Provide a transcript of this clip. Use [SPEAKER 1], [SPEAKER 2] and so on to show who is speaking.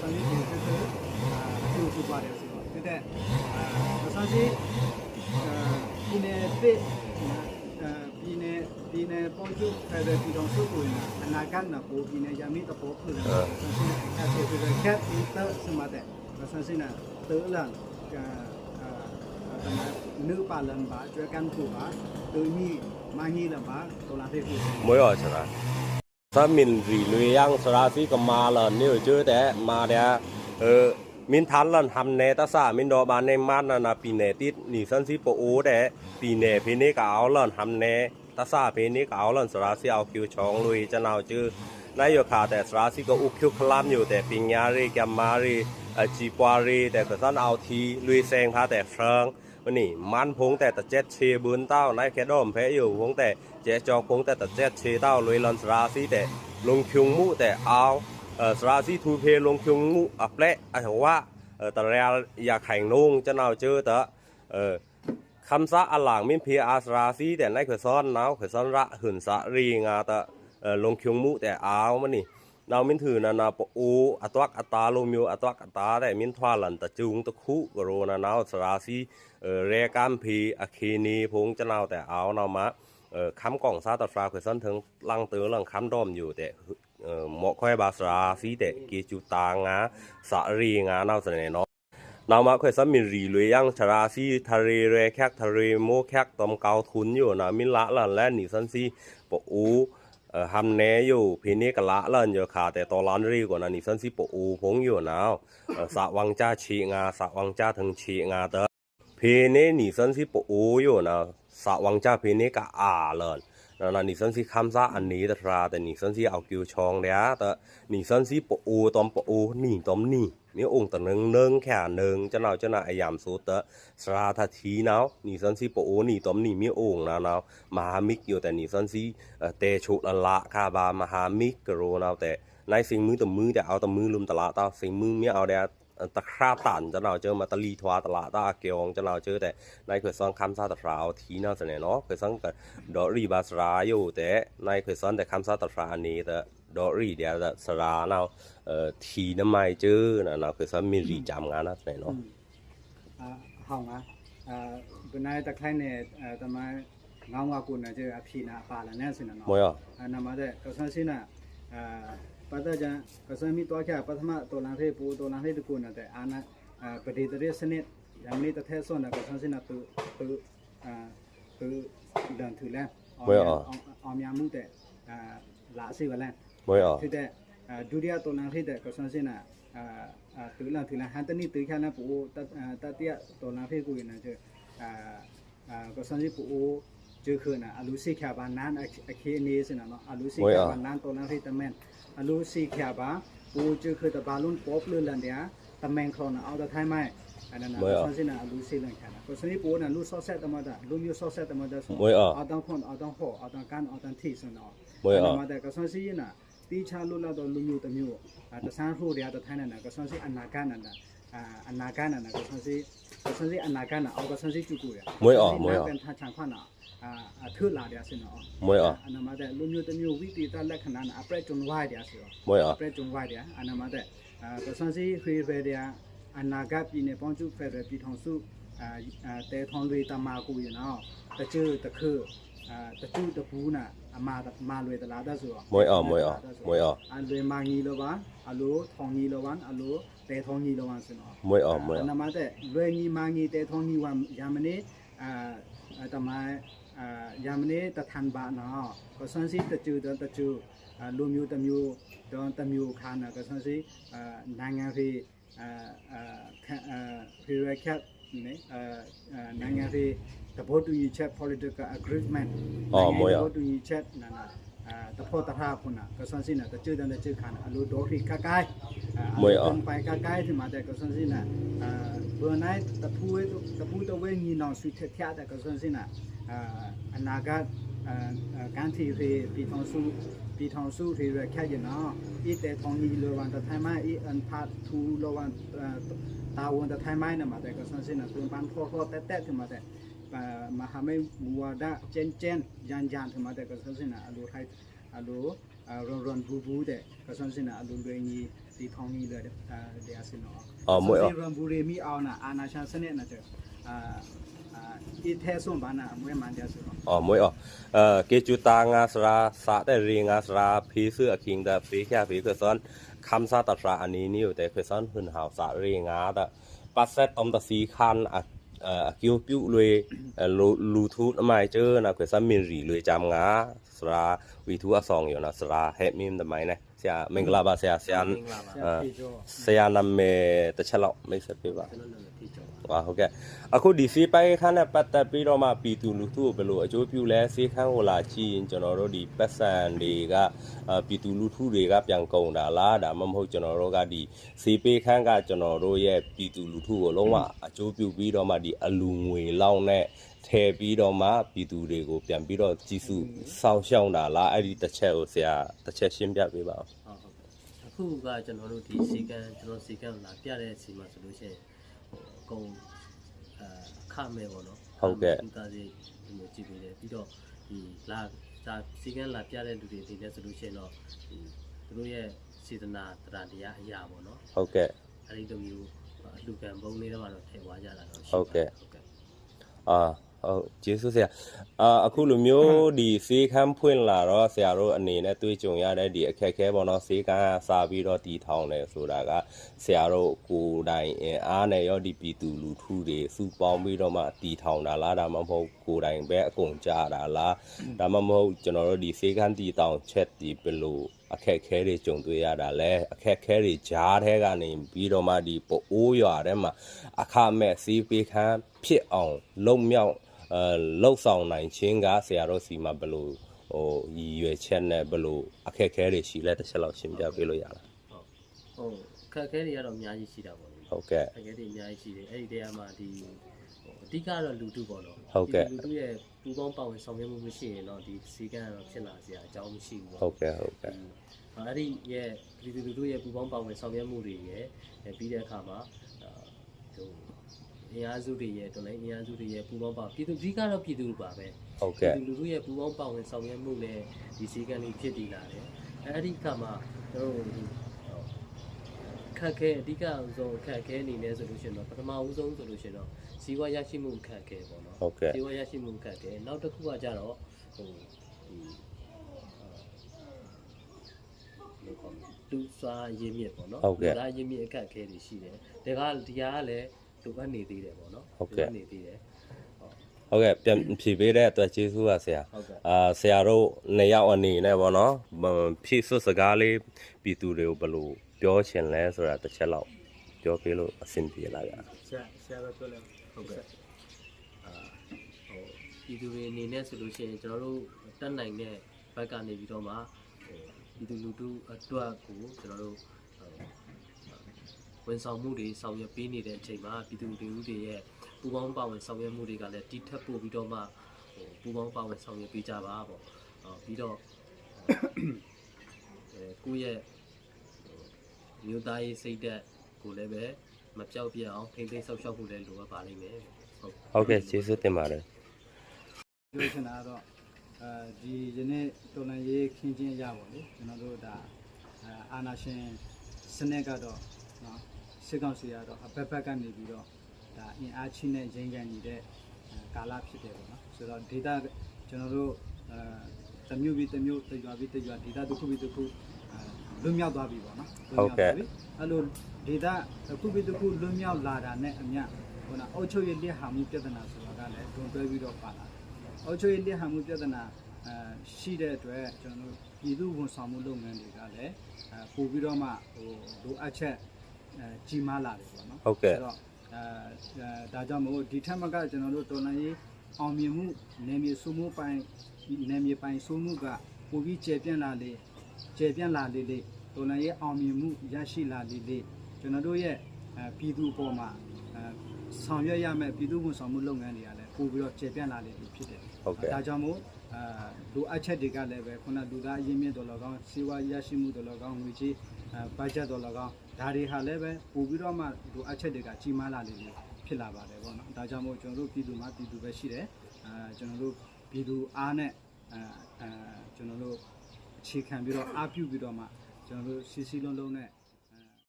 [SPEAKER 1] စမ်းကြီးဒီတက်အကျိုးရှိပါတယ်ဆိုတော့တက်တဲ့အဲစမ်းကြီးအဲဒီနေ့တဲ့အဲဒီနေ့ဒီနေ့ပေါ်ကျဖက်ဒီတော့စုကိုအနာဂတ်နာပိုဒီနေ့ယမီတပေါ်ဖြစ်တယ်စမ်းကြီးအခက်ဖြစ်တဲ့ခက်ဒီတော့စမတဲ့စမ်းကြီးနာတေလန်အဲအဲနုပါလန်ပါကျွဲကန်ကူပါတူမီမာဟီလပါတော်လာတဲ့ สา
[SPEAKER 2] มินรีลุยยังสราสีก็มาเลยนี่ชื่อแต่มาเดียเออมินทันลันทำเนตัสามินดอบานในมัดนานะปีเนติดนี่สันสีโปโอแต่ปีเนพีนี้ก็เอาลันทำเนตัสาพีนี้ก็เอาลันสราสีเอาคิวชองลุยจะนาวชื่นายโยคาแต่สราสีก็อุคิวคลามอยู่แต่ปิญญารีแกมารีจีปวารีแต่ก็สันเอาทีลุยแซงพาแต่เชิงวันนี้มันพงแต่ตะเจ็ดเชบืนเต้าในแคดอมแพ้อยู่พงแต่ เจ๊จองคงแต่ตัดเจ็ดเชเต้าเลยลันสราซีแต่ลงเคียงมู่แต่เอาเออสราซีทูเพลงเคียงมู่อับเละอะถือว่าเออแต่เรียอยากแข่งนุ่งจะเอาเจอแต่เออคำซะอันหลังมิ้นเพียอาสราซีแต่ในเขยซ้อนนาวเขยซ้อนระหืนสะรีงาแต่เออลงเคียงมู่แต่เอามันนี่รามิ้นถือนานาปูอัตวักอัตาโลมิวอัตวักอัตาแต่มิ้นทว่าหลันตะจุงตะคุกโรนานาวสราซีเออเรกามพีอคีนีพงจะเอาแต่เอาเนามา เออคำกล่องซาตัดฟราคือซ้นถึงลังเตือลังคำดอมอยู่แต่เออหมอค่อยบาสราซีแต่กีจูตางาสารีงาเน่าเสน่ห์เนาะนามาค่อยซ้ำมีรีเลยยังชราซีทะเลเรแคกทะเลโมแคกตอมเกาทุนอยู่นะมิละลันและหนีซันซีปอูเออทำแน่อยู่พีนี้กะละเล่นอยู่ขาะแต่ตอร้านรีกว่านั้นนี่สันสิปอูพงอยู่นะเอสะวังจ้าชีงาสะวังจ้าถึงชีงาเตอพีนี้นี่สันสิปอูอยู่นะ สะวังเจ้าพีนี้ก็อ่าเลินนั่นนะนี่สันสิคำซะอันนี้ตราแต่นี่สันสิเอากิวชองแล้วแต่นี่สันสิปอูตอมปอูนี่ตอมนี่มีองค์ตะนึงเนึงแค่นึงจะเอาจะน่ะอยามสูตเตอสราททีเนานี่สันสิปอูนี่ตอมนี่มีองค์นะนาวมหามิกอยู่แต่นี่สันซีเอ่เตชุละละคาบามหามิกกโรนเอาแต่ในสิ่งมือต่อมือแต่เอาแต่มือลุมตลาดตาสิ่งมือไม่เอาแต่ ตะคราตันจะเราเจอมาตะลีทวาตลาดตาเกียงจะเราเจอแต่ในเคยซ้อนคำซาตะฟราวทีน่าเสนอเนาะเคยซ้อนกับดอรีบาสราอยู่แต่ในเคยซ้อนแต่คำซาตะฟราอันนี้แต่ดอรีเดียวแต่สราเนาะเอ่อทีน้ำไม่เจอนะเราเคยซ้อนมีรีจำงานนะเสนอเนาะ
[SPEAKER 1] အာဟောင်းကအာဘယ်နိုင်တခိုင်းနေအဲတမန်ငောင်းဝကူနေကြအဖြီနာပါလာနေစင်နော်
[SPEAKER 2] မွေးရ
[SPEAKER 1] အနမတဲ့ကဆန်းစင်းနာအာ ปัตตจันกสมีตัวแค่ปัทมะตัวนังเทปูตัวนังเทตุกุลแต่อานะปฏิตรีสนิทอยังนี้ตะเทศส่วนกสันสินาตุตุตุเดิน
[SPEAKER 2] ถือ
[SPEAKER 1] แล้วออมยามุ่งแต่ละสิวันแล้วคือแต่ดูเดียตัวนังเทแต่กสันสินาถือลังถือแล้วฮันตนี่ถือแค่นั้นปูตะตะเตียตัวนังเทกุลนะเจอกสันสิปู คืนน่ะอลูซีแคบานนั้นอเคนี้สินะเนาะอลูซีแคบานนั้นตัวนั้นที่ตะแมนอลูซีแคบาปูเจอคือตะบาลุนป๊อปเลื่อนลันเดียตะแมงคลอนเอาตะไทยไม้อันนั้นนะส่วนสินะอลูซีลังแค่นะก็สนิปูน่ะลูซอสเซตตะมาดาลูมิซอสเซตตะมาดาส
[SPEAKER 2] မွေးရ
[SPEAKER 1] เอาตังคนเอาตังห่อเอาตังกันเอาตังที่สินะ
[SPEAKER 2] မွေးရ
[SPEAKER 1] มาแต่ก็ส่วนสิน่ะตีชาลุละตัวลูมิตะမျိုးอ่าตะซานรูเดียตะไทยนั่นน่ะก็ส่วนสิอนากันนั่นน่ะอ่าอนากันนั่นน่ะก็ส่วนสิก็ส่วนสิอนากันน่ะเอาก็ส่วนสิจุกูရ
[SPEAKER 2] မွေးရမွေးရ
[SPEAKER 1] เป็นทางချန်ခွနာ အာအထုလာတယ်ဆိုတော့
[SPEAKER 2] မွေးရ
[SPEAKER 1] အနမတဲ့လူမျိုးတစ်မျိုးဝိတိတလက္ခဏာအပရက်ဂျွန်ဝိုင်တယ်ဆိုတော့
[SPEAKER 2] မွေးရ
[SPEAKER 1] အပရက်ဂျွန်ဝိုင်တယ်အနမတဲ့အာပစံစီခေဖယ်တယ်အနာဂတ်ပြည်နယ်ပေါင်းစုဖယ်တယ်ပြည်ထောင်စုအာတဲထောင်တွေတမာကူရနော်တချူတခုအာတချူတပူးနာအမာမာလွေတလာတဲ့ဆိုတော့
[SPEAKER 2] မွေးရမွေးရမွေးရ
[SPEAKER 1] အလွေမာငီလောပါအလိုထောင်ငီလောပါအလိုတဲထောင်ငီလောပါဆိုတော့
[SPEAKER 2] မွေးရမွေးရ
[SPEAKER 1] နမတဲ့လွယ်ကြီးမာငီတဲထုံးကြီးဝါယာမနေအာတမိုင် အာယာမနေတထန်ဘာနော်ကဆန်စီတချူတချူလူမျိုးတမျိုးတော့တမျိုးခါနာကဆန်စီအာနိုင်ငံဖေးအာအာဖေရခက်နေအာနိုင်ငံဖေးတဘောတူညီချက် political agreement သဘောတူညီချက်နာနာအာတဖို့တထားခုနာကဆန်စီနာတချူတဲ့ချူခါနာအလိုဒေါ်ဖီကကိုင်း ไปใกล้ๆที่มาแต่ก็ส่วนสินะอ่าเบอร์ไหนตะพูไว้ตะพูตะเ အနာဂတ်ကန်တီရေပြည်ထောင်စုပြည်ထောင်စုတွေရခဲ့ရနော်ဤတဲ့ထောင်ကြီးလောဝန်တထိုင်မဤအန်ဖတ်သူလောဝန်တာဝန်တထိုင်မနမှာတဲ့ကဆန်စင်နသူပန်ခေါ်ခေါ်တက်တက်ဒီမှာတဲ့မဟာမေမူဝါဒကျန်ကျန်ရန်ရန်ဒီမှာတဲ့ကဆန်စင်နအလိုထိုင်အလိုရွန်ရွန်ဘူးဘူးတဲ့ကဆန်စင်နအလိုလွင်ကြီးဒီထောင်ကြီးလောတဲ့တရားစင်နော်
[SPEAKER 2] အော်မွေအော်
[SPEAKER 1] ရွန်ဘူးရေမီအောင်နာအာနာရှာစနစ်နဲ့တဲ့အာ အာဒီထဲဆုံးဘာနာမွေးမှန်တယ်ဆိုတော့
[SPEAKER 2] อ๋อมวยอ๋อเอ่อเกจูตางาสราสะแต่เรียงาสราพีเสื้อคิงแต่ฟีแค่ฟีคือซ้อนคำซาตราอันนี้นี่อยู่แต่คือซ้อนหืนหาวสะเรียงาแต่ปัสเซตอมตะสีคันอ่ะเอ่อคิวปิวเลยเอ่อลูลูทูธไม่เจอนะคือซ้อนมินรีเลยจำงาสราวีทูอสองอยู่นะสราเฮมิมทำไมนะเสียมงกลาบาเสียเสียน
[SPEAKER 3] မင်္ဂလာပါ
[SPEAKER 1] ဆရာပြေကျော်
[SPEAKER 2] เสียนำเมตะเชลอกไม่เสร็จไปป่ะ
[SPEAKER 3] ကျွန်တော်လည်းထိကျော်ပါ
[SPEAKER 2] ဟာဟုတ်ကဲ့အခုဒီစီပိုင်ခန်းနဲ့ပတ်သက်ပြီးတော့မှပြည်သူလူထုကိုဘယ်လိုအကျိုးပြုလဲစီခန်းကိုလာကြည့်ရင်ကျွန်တော်တို့ဒီပတ်စံတွေကအာပြည်သူလူထုတွေကပြန်ကုန်တာလားဒါမှမဟုတ်ကျွန်တော်တို့ကဒီစီပေးခန်းကကျွန်တော်တို့ရဲ့ပြည်သူလူထုကိုလုံးဝအကျိုးပြုပြီးတော့မှဒီအလူငွေလောက်နဲ့ထည့်ပြီးတော့မှပြည်သူတွေကိုပြန်ပြီးတော့ကြည်စုစောင့်ရှောက်တာလားအဲ့ဒီတစ်ချက်ကိုဆရာတစ်ချက်ရှင်းပြပေးပါဦး
[SPEAKER 3] ဟုတ်ဟုတ်အခုကကျွန်တော်တို့ဒီစီကံကျွန်တော်စီကံလာပြတဲ့စီမှာဆိုလို့ရှိရင်ဟိုအ ကုန်အဲအခမဲ့ပေါ့နော်သူသားစီဒီလိုကြည့်ပေးတယ်ပြီးတော့ဒီလာဒါစီကံလာပြတဲ့လူတွေဒီလည်းဆိုလို့ရှိရင်တော့ဒီသူတို့ရဲ့စေတနာတရားတရားအရာပေါ့နော်
[SPEAKER 2] ဟုတ်ကဲ့
[SPEAKER 3] အဲ့ဒီလိုမျိုးအလူကံပုံလေးတော့တော့ထည့်သွားကြတာတော့ရှိ
[SPEAKER 2] ဟုတ်ကဲ့
[SPEAKER 3] ဟုတ်ကဲ့
[SPEAKER 2] အာ ဟုတ်ကျေးဇူးဆရာအာအခုလိုမျိုးဒီစေးခမ်းဖွင့်လာတော့ဆရာတို့အနေနဲ့တွေ့ကြုံရတဲ့ဒီအခက်အခဲပေါ့နော်စေးခမ်းကစာပြီးတော့တီထောင်တယ်ဆိုတာကဆရာတို့ကိုယ်တိုင်အင်အားနဲ့ရောဒီပြည်သူလူထုတွေစုပေါင်းပြီးတော့မှတီထောင်တာလားဒါမှမဟုတ်ကိုယ်တိုင်ပဲအကုန်ကြတာလားဒါမှမဟုတ်ကျွန်တော်တို့ဒီစေးခမ်းတီတောင်ချက်ဒီဘယ်လိုအခက်အခဲတွေကြုံတွေ့ရတာလဲအခက်အခဲတွေကြားထဲကနေပြီးတော့မှဒီပိုအိုးရွာထဲမှာအခမဲ့စေးပေးခမ်းဖြစ်အောင်လုံမြောက် အဲလှုပ်ဆောင်နိုင်ခြင်းကဆရာတို့စီမှာဘယ်လိုဟိုရည်ရွယ်ချက်နဲ့ဘယ်လိုအခက်အခဲတွေရှိလဲတစ်ချက်လောက်ရှင်းပြပေးလို့ရလား
[SPEAKER 3] ဟုတ်ဟုတ်ခက်ခဲတွေကတော့အများကြီးရှိတာပေါ့လေ
[SPEAKER 2] ဟုတ်ကဲ့
[SPEAKER 3] ခက်ခဲတွေအများကြီးရှိတယ်အဲ့ဒီတဲမှာဒီဟိုအဓိကတော့လူတုပေါ့နော်
[SPEAKER 2] ဟုတ်ကဲ့
[SPEAKER 3] ဒီလူတုရဲ့ပူပေါင်းပါဝင်ဆောင်ရွက်မှုမရှိရင်တော့ဒီစီကံကတော့ဖြစ်လာစရာအကြောင်းမရှိဘူးပေါ့
[SPEAKER 2] ဟုတ်ကဲ့ဟုတ်ကဲ့
[SPEAKER 3] အဲ့ဒီရဲ့ဒီလူလူတို့ရဲ့ပူပေါင်းပါဝင်ဆောင်ရွက်မှုတွေရဲ့အဲပြီးတဲ့အခါမှာအာဟို အင်အားစုတွေရဲ့တော်လိုင်းအင်အားစုတွေရဲ့ပူပေါင်းပါပြည်သူအဓိကတော့ပြည်သူပါပဲ
[SPEAKER 2] ဟုတ်ကဲ့
[SPEAKER 3] ဒီလူလူရဲ့ပူပေါင်းပါဝင်ဆောင်ရွက်မှုနဲ့ဒီစည်းကမ်းလေးဖြစ်တည်လာတယ်အဲ့ဒီကမှကျွန်တော်တို့ဒီခက်ခဲအဓိကအဆုံးခက်ခဲအနေနဲ့ဆိုလို့ရှိရင်တော့ပထမဦးဆုံးဆိုလို့ရှိရင်တော့ဇီဝရရှိမှုခက်ခဲပေါ့နော်
[SPEAKER 2] ဟုတ်ကဲ့
[SPEAKER 3] ဇီဝရရှိမှုခက်ခဲနောက်တစ်ခုကကြတော့ဟိုဒီလူစားရင်းမြစ်ပေါ့နော်လူစားရင်းမြစ်အခက်ခဲတွေရှိတယ်ဒါကဒီဟာကလည်း လိုအပ်နေသေးတယ်ပေါ့နော်လိုအပ်နေသေးတယ်ဟုတ်
[SPEAKER 2] ဟုတ်ကဲ့ပြန်ဖြည့်ပေးတဲ့အတွက်ကျေးဇူးပါဆရာ
[SPEAKER 3] ဟုတ်ကဲ့
[SPEAKER 2] အာဆရာတို့နှစ်ယောက်အနေနဲ့ပေါ့နော်မဖြည့်စွတ်စကားလေးပြည်သူတွေကိုဘယ်လိုပြောချင်လဲဆိုတာတစ်ချက်လောက်ပြောပေးလို့အဆင်ပြေလာကြ
[SPEAKER 1] ဆရာဆရာတော့ပြောလဲ
[SPEAKER 3] ဟုတ်ကဲ့အာဟိုပြည်သူတွေအနေနဲ့ဆိုလို့ရှိရင်ကျွန်တော်တို့တက်နိုင်တဲ့ဘက်ကနေပြီးတော့မှဟိုပြည်သူလူထုအတွက်ကိုကျွန်တော်တို့ဟို ဝန်ဆောင်မှုတွေဆောင်ရွက်ပေးနေတဲ့အချိန်မှာပြည်သူလူထုတွေရဲ့ပူပေါင်းပါဝင်ဆောင်ရွက်မှုတွေကလည်းတိထက်ပို့ပြီးတော့မှဟိုပူပေါင်းပါဝင်ဆောင်ရွက်ပေးကြပါပေါ့အော်ပြီးတော့အဲကိုယ့်ရဲ့ဟိုမြို့သားရေးစိတ်ဓာတ်ကိုလည်းပဲမပြောက်ပြတ်အောင်ထိမ့်သိမ်းဆောက်ရှောက်ဖို့လည်းလိုအပ်ပါလိမ့်မယ်ဟုတ်
[SPEAKER 2] ဟုတ်ကဲ့ကျေးဇူးတင်ပါတယ်
[SPEAKER 1] ပြောချင်တာကတော့အဲဒီယနေ့တော်လန်ရေးခင်းချင်းရပါလေကျွန်တော်တို့ဒါအာအာနာရှင်စနစ်ကတော့ နော်စစ်ကောင်စီကတော့အဘက်ဘက်ကနေပြီးတော့ဒါအင်အားချင်းနဲ့ရင်းကန်နေတဲ့အာကာလဖြစ်တယ်ပေါ့နော်ဆိုတော့ data ကျွန်တော်တို့အဲတမျိုးပြီးတမျိုးတရွာပြီးတရွာ data တစ်ခုပြီးတစ်ခုအာလွတ်မြောက်သွားပြီပေါ့နော်လွတ်မြောက်သွားပြီအဲ့လို data တစ်ခုပြီးတစ်ခုလွတ်မြောက်လာတာနဲ့အမျှဟိုနာအုတ်ချုပ်ရလက်ဟာမှုပြဿနာဆိုတာကလည်းတွန်တွဲပြီးတော့ပါလာတယ်အုတ်ချုပ်ရေးလက်ဟန်မှုပြဿနာအဲရှိတဲ့အတွက်ကျွန်တော်တို့ပြည်သူဝန်ဆောင်မှုလုပ်ငန်းတွေကလည်းအဲပို့ပြီးတော့မှဟိုလိုအပ်ချက်အဲ ကြီးမားလာတယ်ပေါ့နော်
[SPEAKER 2] ဟုတ်ကဲ့
[SPEAKER 1] ဆိုတော့အဲအဲဒါကြောင့်မို့ဒီထက်မကကျွန်တော်တို့တော်လှန်ရေးအောင်မြင်မှုနေမြေစုမှုပိုင်းနေမြေပိုင်းစုမှုကပိုပြီးကျေပြန့်လာလေကျေပြန့်လာလေလေတော်လှန်ရေးအောင်မြင်မှုရရှိလာလေလေကျွန်တော်တို့ရဲ့အဲပြည်သူအပေါ်မှာအဲဆောင်ရွက်ရမယ့်ပြည်သူဝန်ဆောင်မှုလုပ်ငန်းတွေကလည်းပို့ပြီးတော့ကျေပြန့်လာလေလေဖြစ်တယ်
[SPEAKER 2] ဟုတ်ကဲ့
[SPEAKER 1] ဒါကြောင့်မို့ အာလိုအပ်ချက်တွေကလည်းပဲခုနလူသားအရင်းမြစ်တော်လကောင်းစီးပွားရေးရရှိမှုတော်လကောင်းငွေကြေးအဲဘတ်ဂျက်တော်လကောင်းဒါတွေဟာလည်းပဲပို့ပြီးတော့မှလိုအပ်ချက်တွေကကြီးမားလာလေလေဖြစ်လာပါတယ်ပေါ့နော်ဒါကြောင့်မို့ကျွန်တော်တို့ပြည်သူမှာပြည်သူပဲရှိတယ်အာကျွန်တော်တို့ပြည်သူအားနဲ့အဲအဲကျွန်တော်တို့အခြေခံပြီးတော့အားပြုပြီးတော့မှကျွန်တော်တို့စီစီလုံးလုံးနဲ့